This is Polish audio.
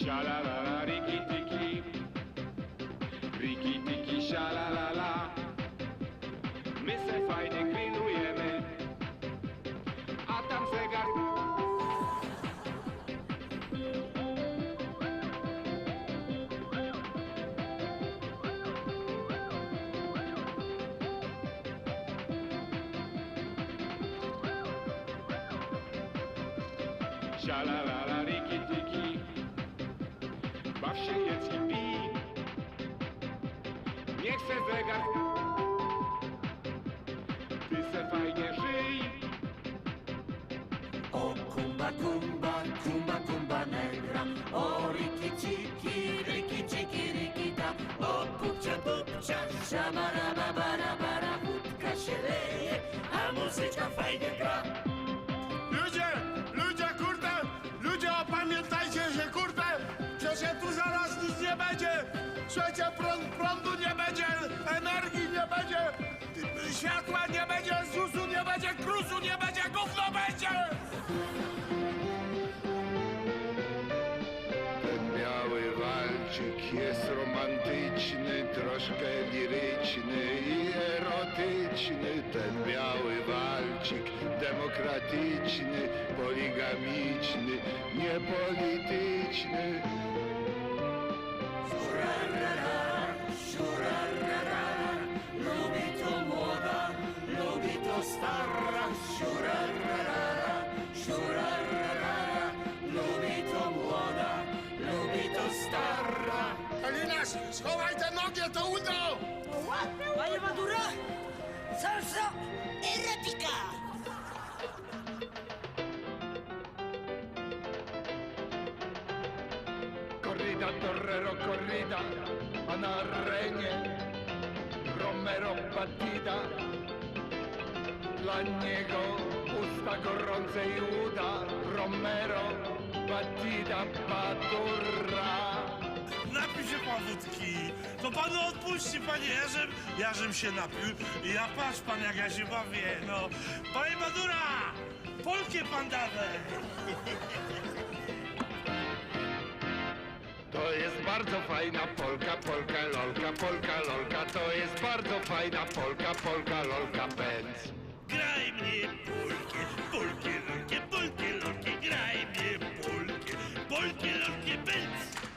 Sialalala, riki tiki Riki tiki, sialalala My se fajnie grillujemy A tam zegar Sialalala, riki tiki Baw się, jedz Nie chcę zegar. Ty se fajnie żyj. O kumba kumba, kumba kumba negra. O riki ciki, riki ciki, riki da O pupcia pupcia, szabara babara bara Wódka się leje, a muzyczka fajnie gra Słuchajcie, prąd, prądu nie będzie, energii nie będzie, światła nie będzie, ZUS-u nie będzie, KRUS-u nie będzie, gówno będzie! Ten biały walczyk jest romantyczny, troszkę liryczny i erotyczny. Ten biały walczyk demokratyczny, poligamiczny, niepolityczny. Starra, щурарарара, щурарарара, любіто молода, любіто стара. Аліна, сховайте ноги, то удар! Corrida, torrero, corrida, a na arenie Romero batida Dla niego usta gorące i uda Romero batida patura Napił się pan wódki. To panu odpuści, panie Jarzem. Jarzem się napił. I ja patrz pan, jak ja się bawię, no. Panie Madura! Polkie pan dawaj! bardzo fajna Polka, Polka, Lolka, Polka, Lolka To jest bardzo fajna Polka, Polka, Lolka Benz Graj mnie Polki, Polki, Lolki, Polki, Lolki Graj mnie Polki, Polki, Lolki Benz